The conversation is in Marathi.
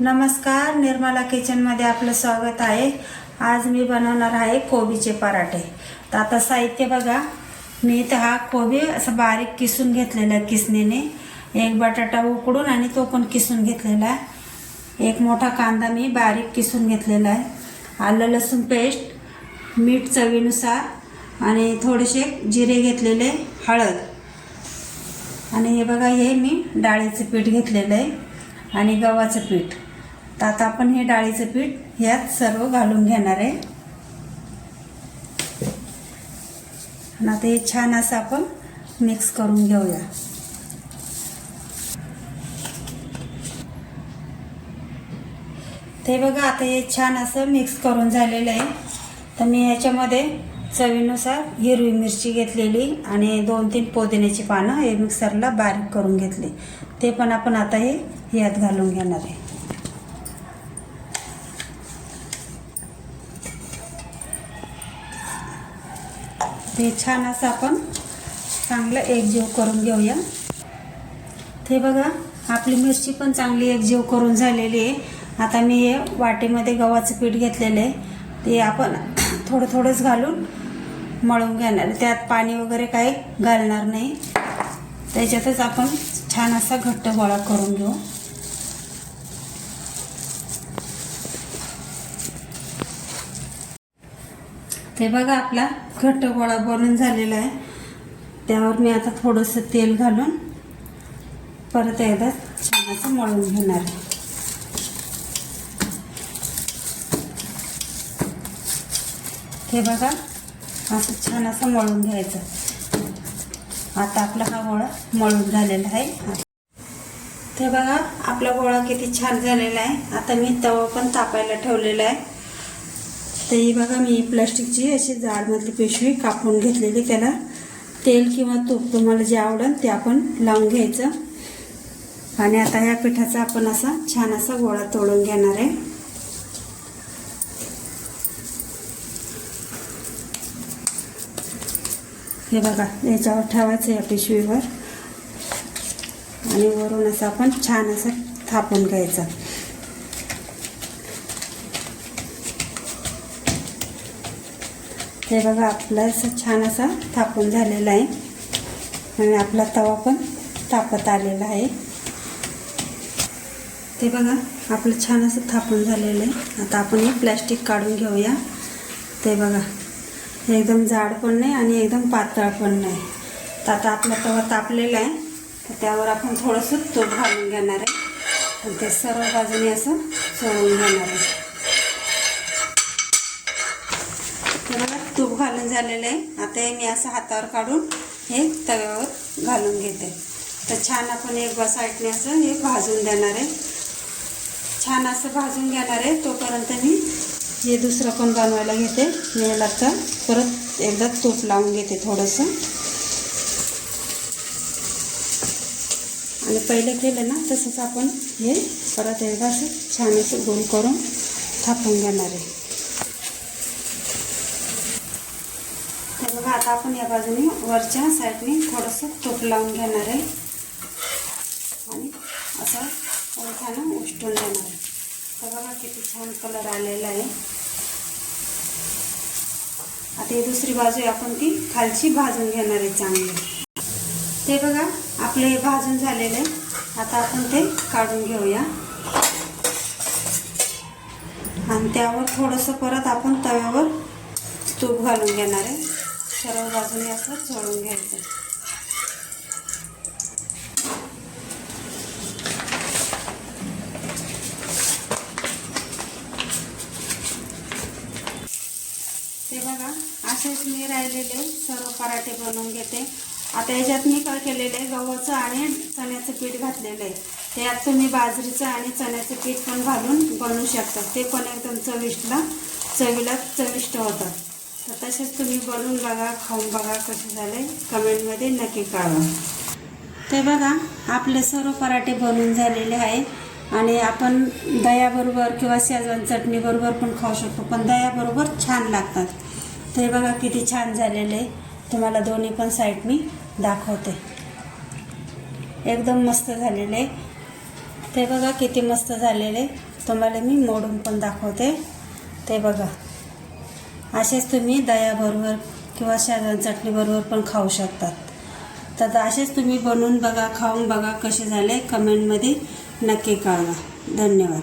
नमस्कार निर्मला किचनमध्ये आपलं स्वागत आहे. आज मी बनवणार आहे कोबीचे पराठे. तर आता साहित्य बघा. मी तर हा कोबी असं बारीक किसून घेतलेला आहे किसणीने. एक बटाटा उकडून आणि तो पण किसून घेतलेला आहे. एक मोठा कांदा मी बारीक किसून घेतलेला आहे. आलं लसूण पेस्ट मीठ चवीनुसार आणि थोडेसे जिरे घेतलेले हळद. आणि हे बघा हे मी डाळीचं पीठ घेतलेलं आहे आणि गव्हाचं पीठ. तर आता आपण हे डाळीचं पीठ ह्यात सर्व घालून घेणार आहे. आणि आता हे छान असं आपण मिक्स करून घेऊया. ते बघा आता हे छान असं मिक्स करून झालेलं आहे. तर मी ह्याच्यामध्ये चवीनुसार हिरवी मिरची घेतलेली आणि दोन तीन पुदिन्याची पानं हे मिक्सरला बारीक करून घेतली. ते पण आपण आता हे यात घालून घेणार आहे. ते छान असं आपण चांगलं एकजीव करून घेऊया. ते बघा आपली मिरची पण चांगली एकजीव करून झालेली आहे. आता मी हे वाटीमध्ये गव्हाचं पीठ घेतलेलं आहे. ते आपण थोडं थोडंच घालून मळून घेणार. त्यात पाणी वगैरे काही घालणार नाही. त्याच्यातच आपण छान असा घट्ट गोळा करून घेऊ. ते बघा आपला घट्ट गोळा बनून झालेला आहे. त्यावर मी आता थोडंसं तेल घालून परत एकदा छान असं मळून घेणार आहे. हे बघा असं छान असं मळून घ्यायचं. आता आपला हा गोळा मळून झालेला आहे. ते बघा आपला गोळा किती छान झालेला आहे. आता मी तवा पण तापायला ठेवलेला आहे. तर ही बघा मी प्लास्टिकची अशी जाडमधली पिशवी कापून घेतलेली त्याला. तेल किंवा तूप तुम्हाला जे आवडेल ते आपण लावून घ्यायचं. आणि आता ह्या पिठाचा आपण असा छान असा गोळा तोडून घेणार आहे. हे बघा याच्यावर ठेवायचं या पिशवीवर. आणि वरून असं आपण छान असं थापून घ्यायचं. हे बघा आपलं असं छान असा थापून झालेला आहे. आणि आपला तवा पण तापत आलेला आहे. ते बघा आपलं छान असं थापून झालेलं आहे. आता आपण हे प्लॅस्टिक काढून घेऊया. ते बघा एकदम जाड पण नाही आणि एकदम पातळ पण नाही. तर आता आपला तवा तापलेला आहे. तर त्यावर आपण थोडंसं तूप घालून घेणार आहे. आणि ते सर्व बाजूने असं सोडून घेणार आहे तर बघा तूप घालून झालेलं आहे. आता हे मी असं हातावर काढून हे तव्यावर घालून घेते. तर छान आपण एक साईडने असं हे भाजून देणार आहे. छान असं भाजून घेणार आहे. तोपर्यंत मी हे दुसरं पण बनवायला घेते. मी याला तर परत एकदा तूप लावून घेते थोडंसं. आणि पहिले केलं ना तसंच आपण हे परत एकदा असं छान असं गोल करून थापून घेणार आहे तर बघा आता आपण या बाजूने वरच्या साईडने थोडंसं तूप लावून घेणार आहे. आणि असं छान उष्टून देणार आहे. तर बघा किती छान कलर आलेला आहे. आता ही दुसरी बाजू आपण ती खालची भाजून घेणार आहे चांगली. ते बघा आपले हे भाजून झालेले आहे. आता आपण ते काढून घेऊया. आणि त्यावर थोडंसं परत आपण तव्यावर तूप घालून घेणार आहे. सर्व बाजूने असं चोळून घ्यायचं. ते बघा असेच मी राहिलेले सर्व पराठे बनवून घेते. आता याच्यात मी काय केलेलं आहे गव्हाचं आणि चण्याचं पीठ घातलेलं आहे. त्यात तुम्ही बाजरीचं आणि चण्याचं पीठ पण घालून बनवू शकता. ते पण एकदम चविष्टला चवीला चविष्ट होतात. तर तसेच तुम्ही बनवून बघा खाऊन बघा कसे झाले कमेंटमध्ये नक्की कळवा. ते बघा आपले सर्व पराठे बनून झालेले आहे. आणि आपण दह्याबरोबर किंवा शेजवान चटणीबरोबर पण खाऊ शकतो पण दह्याबरोबर छान लागतात. ते बघा किती छान झालेले तुम्हाला दोन्ही पण साईड मी दाखवते. एकदम मस्त झालेले ते बघा किती मस्त झालेले तुम्हाला मी मोडून पण दाखवते. ते बघा. असेच तुम्ही दह्याबरोबर किंवा शेजवान चटणीबरोबर पण खाऊ शकतात. तर असेच तुम्ही बनवून बघा खाऊन बघा कसे झाले. कमेंटमध्ये नक्की कळवा. धन्यवाद.